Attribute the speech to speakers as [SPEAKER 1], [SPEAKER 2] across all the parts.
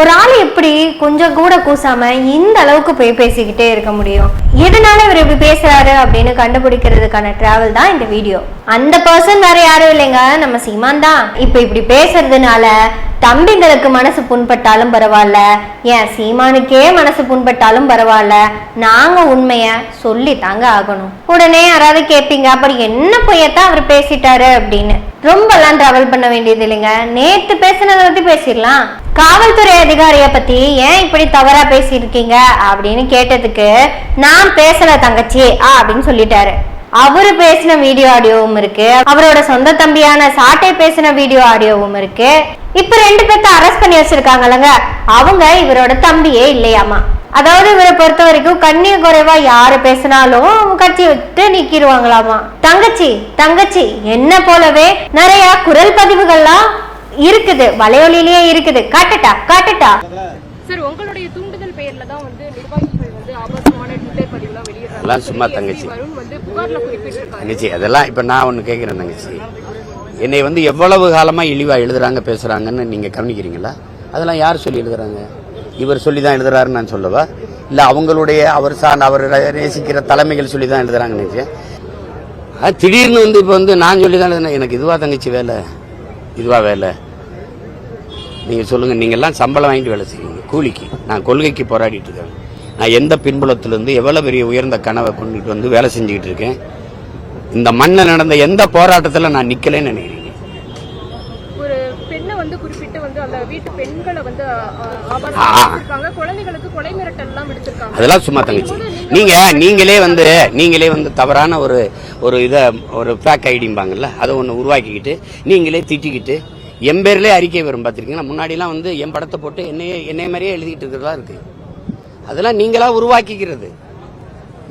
[SPEAKER 1] ஒரு ஆள் எப்படி கொஞ்சம் கூட கூசாம இந்த அளவுக்கு போய் பேசிக்கிட்டே இருக்க முடியும்? எதனால இவர் இப்படி பேசுறாரு அப்படின்னு கண்டுபிடிக்கிறதுக்கான டிராவல் தான் இந்த வீடியோ அந்த பர்சன் வேற யாரும் இல்லைங்க. நம்ம சீமான் தான். இப்ப இப்படி பேசுறதுனால தம்பிங்களுக்கு மனசு புண்பட்டாலும் பரவாயில்ல. ஏன் சீமானுக்கே மனசு புண்பட்டாலும் பரவாயில்ல. நாங்க உண்மைய சொல்லி தாங்க ஆகணும். உடனே யாராவது கேட்பீங்க அப்படி என்ன பொய்யத்தான் அவர் பேசிட்டாரு அப்படின்னு. ரொம்பலாம் ட்ராவல் பண்ண வேண்டியது இல்லைங்க. நேத்து பேசினதை பத்தி பேசிடலாம். காவல்துறை அதிகாரிய பத்தி ஏன் இப்படி தவறா பேசியிருக்கீங்க? அப்படின்னு கேட்டதுக்கு நான் பேசல தங்கச்சி அப்படின்னு சொல்லிட்டாரு. அவரு பேசின வீடியோ ஆடியோவும் இருக்கு. அவரோட சொந்த தம்பியான சாட்டை பேசின வீடியோ ஆடியோவும் இருக்கு. இப்ப ரெண்டு பேர்த்த அரெஸ்ட் பண்ணி வச்சிருக்காங்கல்லங்க. அவங்க இவரோட தம்பியே இல்லையாமா? அதாவது இவரை பொறுத்த வரைக்கும் கண்ணிய குறைவா யாரு பேசினாலும் கட்சி விட்டு நீக்கிடுவாங்களாமா? தங்கச்சி தங்கச்சி என்ன போலவே நிறைய குரல் பதிவுகள்லாம் இருக்குது. வலையொலியிலேயே இருக்குது. காட்டுட்டா காட்டுட்டா.
[SPEAKER 2] சார் உங்களுடைய தூண்டுதல் பெயர்ல தான் வந்து நிர்வாகிகள் வந்து ஆபாசமான ட்விட்டர் பதிவுலாம் வெளியிடுறாங்க.
[SPEAKER 3] அதெல்லாம் சும்மா தங்கச்சி. தங்கச்சி அதெல்லாம் இப்போ நான் ஒன்று கேட்குறேன் தங்கச்சி. என்னை வந்து எவ்வளவு காலமாக இழிவாக எழுதுறாங்க பேசுகிறாங்கன்னு நீங்கள் கவனிக்கிறீங்களா? அதெல்லாம் யார் சொல்லி எழுதுறாங்க? இவர் சொல்லி தான் எழுதுறாருன்னு நான் சொல்லவா? இல்லை அவங்களுடைய அவர் சார்ந்த அவர் நேசிக்கிற தலைமைகள் சொல்லி தான் எழுதுறாங்கன்னு நினைச்சேன் அது திடீர்னு வந்து இப்போ வந்து நான் சொல்லி தான் எழுதுனேன். எனக்கு இதுவா தங்கச்சி வேலை? இதுவா வேலை? நீங்கள் சொல்லுங்கள் நீங்கள்லாம் சம்பளம் வாங்கிட்டு வேலை செய்வீங்க கூலிக்கு. நான் கொள்கைக்கு போராடிட்டு இருக்கேன். நான் எந்த பின்புலத்திலேருந்து எவ்வளோ பெரிய உயர்ந்த கனவை கொண்டுட்டு வந்து வேலை செஞ்சுக்கிட்டு இருக்கேன்? இந்த மண்ணில் நடந்த எந்த போராட்டத்தில் நான் நிற்கலைன்னு நினைக்கிறேன்
[SPEAKER 2] ஒரு பெண்ணை வந்து குறிப்பிட்டு வந்து அந்த வீட்டு பெண்களை வந்து குழந்தைகளுக்கு கொலை மிரட்டல் எல்லாம் விடுத்திருக்காங்க.
[SPEAKER 3] அதெல்லாம் சும்மா தங்கச்சி. நீங்க நீங்களே வந்து நீங்களே வந்து தவறான ஒரு ஒரு இதை ஒரு ஃபேக் ஐடிம்பாங்கல்ல அதை ஒன்று உருவாக்கிக்கிட்டு நீங்களே திட்டிக்கிட்டு என் பேர்லேயே அறிக்கை வரும் பார்த்துருக்கீங்களா முன்னாடிலாம் வந்து என் படத்தை போட்டு என்னையே என்னைய மாதிரியே எழுதிக்கிட்டு இருக்கிறதா இருக்கு. அதெல்லாம் நீங்களா உருவாக்கிக்கிறது.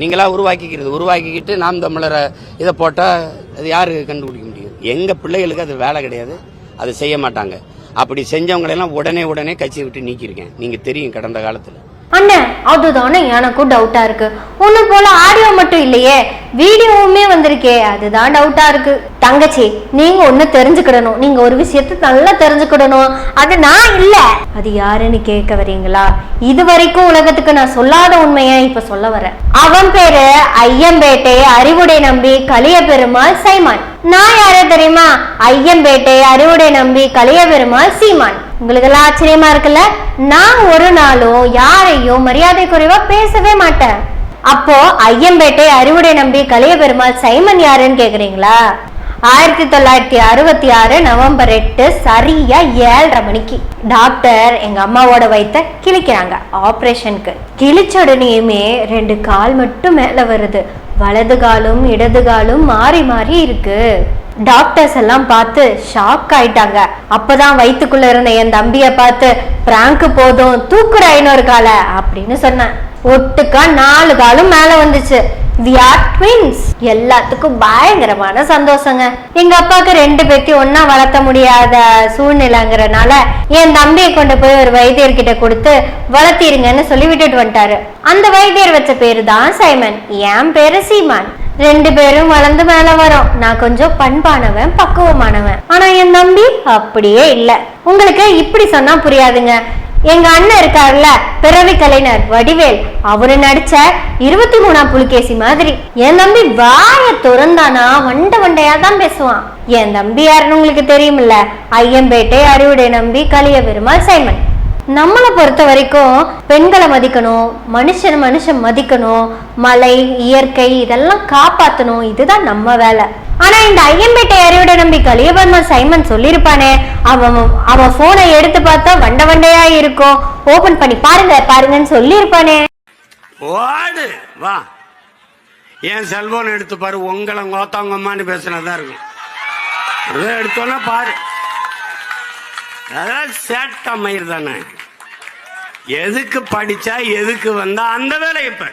[SPEAKER 3] நீங்களா உருவாக்கிக்கிறது. உருவாக்கிக்கிட்டு நாம் தமிழரை இதை போட்டால் அது யாரு கண்டுபிடிக்க முடியும்? எங்கள் பிள்ளைகளுக்கு அது வேலை கிடையாது. அது செய்ய மாட்டாங்க. அப்படி செஞ்சவங்களெல்லாம் உடனே உடனே கட்சியை விட்டு நீக்கியிருக்கேன். நீங்கள் தெரியும் கடந்த காலத்தில்.
[SPEAKER 1] அண்ணன் அதுதானே எனக்கும் டவுட்டா இருக்கு. ஒண்ணு போல ஆடியோ மட்டும் இல்லையே. வீடியோவுமே வந்திருக்கே அதுதான் டவுட்டா இருக்கு. தங்கச்சி நீங்க ஒண்ணு தெரிஞ்சுக்கிடணும். நீங்க ஒரு விஷயத்த நல்லா தெரிஞ்சுக்கிடணும். அது நான் இல்ல. அது யாருன்னு கேட்க வரீங்களா? இது வரைக்கும் உலகத்துக்கு நான் சொல்லாத உண்மையா இப்ப சொல்ல வரேன். அவன் பேரு ஐயம்பேட்டை அறிவுடை நம்பி கலிய பெருமாள் சைமான். நான் யாரே தெரியுமா? ஐயம்பேட்டை அறிவுடை நம்பி கலிய பெருமாள் சீமான். உங்களுக்கு எல்லாம் ஆச்சரியமா இருக்குல்ல? நான் ஒரு நாளும் யாரையும் மரியாதை குறைவா பேசவே மாட்டேன். அப்போ ஐயம்பேட்டை அறிவுடை நம்பி கலிய பெருமாள் சைமன் யாருன்னு கேக்குறீங்களா? ஆயிரத்தி தொள்ளாயிரத்தி அறுபத்தி ஆறு நவம்பர் எட்டு சரியா ஏழரை மணிக்கு டாக்டர் எங்க அம்மாவோட வயித்த கிழிக்கிறாங்க ஆப்ரேஷனுக்கு. கிழிச்ச உடனேயுமே ரெண்டு கால் மட்டும் மேல வருது. வலது காலும் இடது காலும் மாறி மாறி இருக்கு. டாக்டர்ஸ் எல்லாம் பார்த்து ஷாக் ஆயிட்டாங்க. அப்பதான் வயிற்றுக்குள்ள இருந்த என் தம்பியை பார்த்து பிராங்க் போதும் தூக்குற ஐநூறு காலை அப்படின்னு சொன்னேன். ஒட்டுக்கா நாலு காலும் மேல வந்துச்சு. வி ஆர் ட்வின்ஸ் எல்லாத்துக்கும் பயங்கரமான சந்தோஷங்க. எங்க அப்பாவுக்கு ரெண்டு பேத்தையும் ஒன்னா வளர்த்த முடியாத சூழ்நிலைங்கிறனால என் தம்பியை கொண்டு போய் ஒரு வைத்தியர்கிட்ட கொடுத்து வளர்த்திருங்கன்னு சொல்லி விட்டுட்டு வந்துட்டாரு. அந்த வைத்தியர் வச்ச பேரு தான் சைமன். என் பேரு சீமான். ரெண்டு பேரும் வளர்ந்து மேல வரோம். நான் கொஞ்சம் பண்பானவன் பக்குவமானவன். ஆனா என் தம்பி அப்படியே இல்ல. உங்களுக்கு இப்படி சொன்னா புரியாதுங்க. எங்க அண்ணன் இருக்காருல்ல பிறவி கலைஞர் வடிவேல். அவரு நடிச்ச இருபத்தி மூணாம் புலிகேசி மாதிரி. என் தம்பி வாய திறந்தானா வண்ட வண்டையா தான் பேசுவான். என் தம்பி யாருன்னு உங்களுக்கு தெரியுமில்ல? ஐயம்பேட்டை அறுவடை நம்பி கலிய பெருமாள் சைமன். நம்மளை பொறுத்த வரைக்கும் பெண்களை மதிக்கணும் மனுஷன் மனுஷன் மதிக்கணும் மலை இயற்கை இதெல்லாம் காப்பாற்றணும் இதுதான் நம்ம வேலை. ஆனா இந்த ஐயம்பேட்டை யாரையோட நம்பி கலியபர்மா சைமன் சொல்லியிருப்பானே. அவன் அவன் போனை எடுத்து பார்த்தா வண்ட வண்டையா இருக்கும். ஓபன் பண்ணி பாருங்க பாருங்கன்னு சொல்லியிருப்பானே.
[SPEAKER 3] ஓடு வா. என் செல்போன் எடுத்து பாரு உங்களை கோத்தாங்கம்மான்னு பேசுனதா இருக்கும். அதை எடுத்தோன்னா பாரு. அதான் சேட்டா மயிர் தானே. எதுக்கு படிச்சா எதுக்கு வந்தா அந்த வேலை இப்போ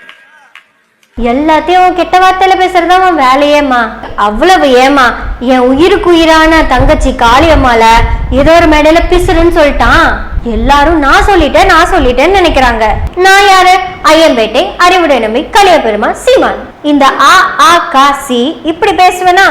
[SPEAKER 1] எல்லாத்தையும் அவன் கெட்ட வார்த்தையில பேசுறது அவன் வேலையேம்மா? அவ்வளவு ஏமா என் உயிருக்கு உயிரான தங்கச்சி காளியம்மால ஏதோ ஒரு மேடையில பிசுறுன்னு சொல்லிட்டான். எல்லாரும் நான் சொல்லிட்டேன் நான் சொல்லிட்டேன்னு நினைக்கிறாங்க. நான் யாரு? ஐயம்பேட்டை அறிவுடை நம்பி கலியபெருமா சீமான். இந்த ஆ ஆ கா சி இப்படி பேசுவேனா?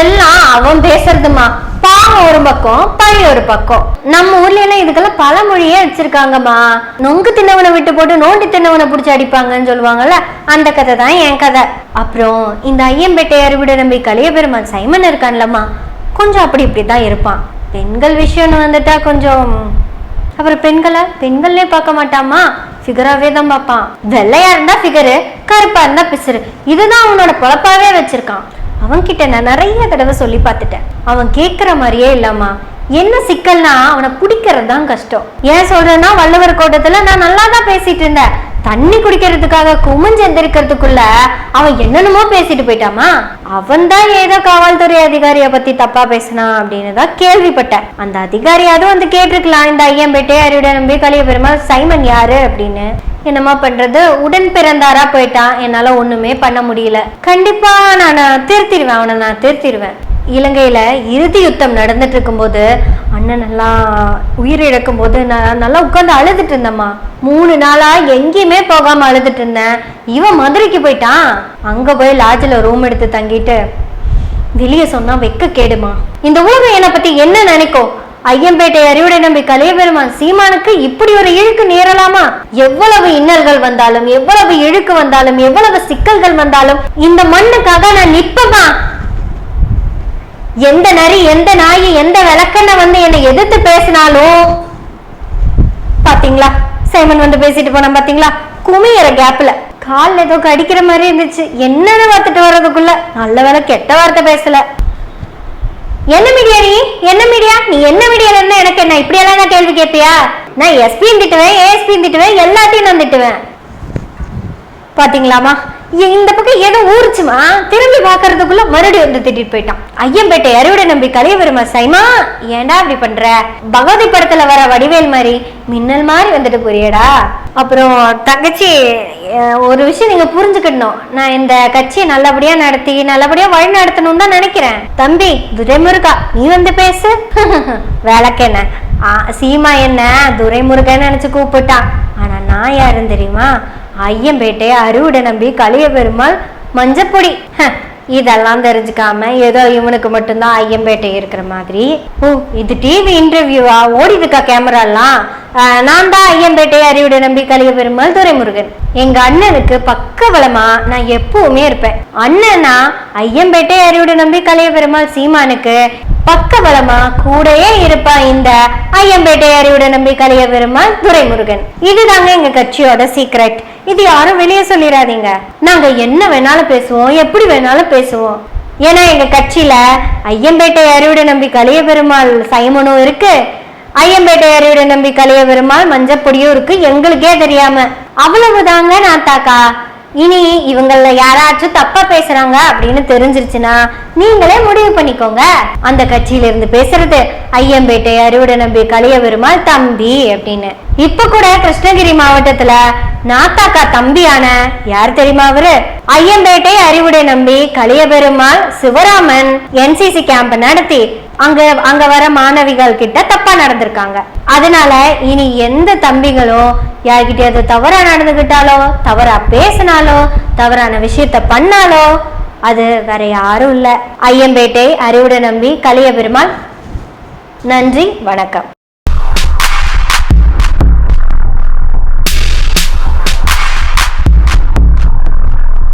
[SPEAKER 1] எல்லாம் அவன் பேசுறதுமா பாவம் ஒரு பக்கம் பழி ஒரு பக்கம். நம்ம ஊர்ல எல்லாம் இதுக்கெல்லாம் பழமொழியே வச்சிருக்காங்கம்மா. நொங்கு தின்னவனை விட்டு போட்டு நோண்டி தின்னவனை பிடிச்சி அடிப்பாங்கன்னு சொல்லுவாங்கல்ல அந்த கதை தான் என் கதை. அப்புறம் இந்த ஐயம்பேட்டை அறுவிட நம்பி கலியபெருமான் சைமன் இருக்கான்லம்மா. கொஞ்சம் அப்படி இப்படி தான் இருப்பான். பெண்கள் விஷயம்னு வந்துட்டா கொஞ்சம் அப்புறம் பெண்களை பெண்கள்லேயே பார்க்க மாட்டாமா ஃபிகராகவே தான் பார்ப்பான். வெள்ளையா இருந்தா ஃபிகரு கருப்பா இருந்தா பிசுறு. இதுதான் அவனோட பொழப்பாவே வச்சிருக்கான். அவன்கிட்ட நான் நிறைய தடவை சொல்லி பார்த்துட்டேன். அவன் கேட்குற மாதிரியே இல்லாமா? என்ன சிக்கல்னா அவனை பிடிக்கிறது தான் கஷ்டம். ஏன் சொல்றேன்னா வள்ளுவர் கோட்டத்துல நான் நல்லா தான் பேசிட்டு இருந்தேன். தண்ணி குடிக்கிறதுக்காக குமிஞ்சு எந்திரிக்கிறதுக்குள்ள அவன் என்னென்னமோ பேசிட்டு போயிட்டாமா? அவன் தான் ஏதோ காவல்துறை அதிகாரியை பத்தி தப்பா பேசினா அப்படின்னு தான் கேள்விப்பட்டேன். அந்த அதிகாரியாவது வந்து கேட்டிருக்கலாம் இந்த ஐயம்பேட்டை அருவிட நம்பி கலிய பெருமாள் சைமன் யாரு? அப்படின்னு. என்னமா பண்றது? உடன் பிறந்தாரா போயிட்டான். என்னால ஒண்ணுமே பண்ண முடியல. கண்டிப்பா நான் திருத்திடுவேன். அவனை நான் திருத்திடுவேன். இலங்கையில இறுதி யுத்தம் நடந்துட்டு இருக்கும்போது அண்ணன் நல்லா உயிரிழக்கும் போது நான் நல்லா உட்காந்து அழுதுட்டு இருந்தேம்மா. மூணு நாளா எங்கேயுமே போகாம அழுதுட்டு இருந்தேன். இவன் மதுரைக்கு போயிட்டான். அங்க போய் லாட்ஜில் ரூம் எடுத்து தங்கிட்டு வெளியே சொன்னா வெக்க கேடுமா. இந்த உலகம் என்னை பத்தி என்ன நினைக்கும்? ஐயம்பேட்டை அறிவுடை நம்பி கலையபெருமான் சீமானுக்கு இப்படி ஒரு இழுக்கு நேரலாமா? எவ்வளவு இன்னல்கள் வந்தாலும் எவ்வளவு இழுக்கு வந்தாலும் எவ்வளவு சிக்கல்கள் வந்தாலும் இந்த மண்ணுக்காக நான் நிற்பமா எந்த நரி எந்த நாய் எந்த விளக்கண்ண வந்து என்னை எதிர்த்து பேசினாலும் பாத்தீங்களா? சைமன் வந்து பேசிட்டு போனான் பாத்தீங்களா? குமியற கேப்ல கால்ல ஏதோ கடிக்கிற மாதிரி இருந்துச்சு. என்னன்னு பார்த்துட்டு வர்றதுக்குள்ள? நல்ல வேலை கெட்ட வார்த்தை பேசல. என்ன மீடியா நீ? என்ன மீடியா நீ என்ன மீடியா என்ன எனக்கு என்ன? இப்படியெல்லாம் நான் கேள்வி கேட்பியா நான் எஸ்பி திட்டுவேன் ஏஎஸ்பி திட்டுவேன் எல்லாத்தையும் நான் திட்டுவேன். பாத்தீங்களாமா இந்த பக்கம் ஏதோ ஊறுச்சுமா திரும்பி பார்க்கறதுக்குள்ள மறுபடியும் வந்து திட்டிட்டு போயிட்டான். ஐயம்பேட்டை அறுவடை நம்பி கலையவருமா சைமா ஏன்டா இப்படி பண்ற? பகவதி படத்துல வர வடிவேல் மாதிரி மின்னல் மாதிரி வந்துட்டு புரியடா. அப்புறம் தங்கச்சி ஒரு விஷயம் நீங்க புரிஞ்சுக்கணும். நான் இந்த கட்சியை நல்லபடியா நடத்தி நல்லபடியா வழி நடத்தணும்னு தான் நினைக்கிறேன். தம்பி துரைமுருகா நீ வந்து பேசு. வேலைக்கென்ன ஆ, சீமா என்ன? துரைமுருகன்னு நினைச்சு கூப்பிட்டான். ஆனா நான் யாருன்னு தெரியுமா? ஐயம்பேட்டை அறுவடை நம்பி கலிய பெருமாள் மஞ்சப்பொடி. ஹ, இதெல்லாம் தெரிஞ்சுக்காம ஏதோ இவனுக்கு மட்டும்தான் ஐயம்பேட்டை இருக்கிற மாதிரி. ஓ இது டிவி இன்டர்வியூவா ஓடிதுக்கா கேமராலாம் நான் தான் ஐயம்பேட்டை அறிவுடை நம்பி கலிய பெருமாள் துரைமுருகன். எங்க அண்ணனுக்கு பக்கபலமா நான் எப்பவுமே இருப்பேன். அண்ணனா ஐயம்பேட்டை அறிவிட நம்பி கலிய பெருமாள் சீமானுக்கு பக்கபலமா கூடயே இருப்பா இந்த ஐயம்பேட்டை அறிவுட நம்பி கலிய பெருமாள் துரைமுருகன். இதுதாங்க எங்க கட்சியோட சீக்ரெட் இது யாரும் வெளியே சொல்லிடாதீங்க. நாங்க என்ன வேணாலும் பேசுவோம் எப்படி வேணாலும் பேசுவோம். ஏன்னா எங்க கட்சியில ஐயம்பேட்டை அறிவுட நம்பி கலிய பெருமாள் சைமனும் இருக்கு. ஐயம்பேட்டை அறிவுட நம்பி கலிய பெருமாள் மஞ்சப்பொடியும் இருக்கு. எங்களுக்கே தெரியாம. அவ்வளவுதாங்க நான் தாக்கா இனி இவங்கள யாராச்சும் தப்பா பேசுறாங்க அப்படின்னு தெரிஞ்சிருச்சுன்னா நீங்களே முடிவு பண்ணிக்கோங்க. அந்த கட்சியில இருந்து பேசுறது ஐயம்பேட்டை அறுவடை நம்பி கலிய பெருமாள் தம்பி அப்படின்னு. இப்ப கூட கிருஷ்ணகிரி மாவட்டத்துல நாத்தாக்கா தம்பியான யார் தெரியுமா அவரு? ஐயம்பேட்டை அறிவுடை நம்பி கலிய பெருமாள் சிவராமன் என்சிசி கேம்ப் நடத்தி அங்க அங்க வர மாணவிகள் கிட்ட தப்பா நடந்திருக்காங்க. அதனால இனி எந்த தம்பிகளும் யார்கிட்டயாவது தவறா நடந்துகிட்டாலோ தவறா பேசினாலோ தவறான விஷயத்த பண்ணாலோ அது வேற யாரும் இல்லை. ஐயம்பேட்டை அறிவுடை நம்பி கலிய பெருமாள் நன்றி வணக்கம்.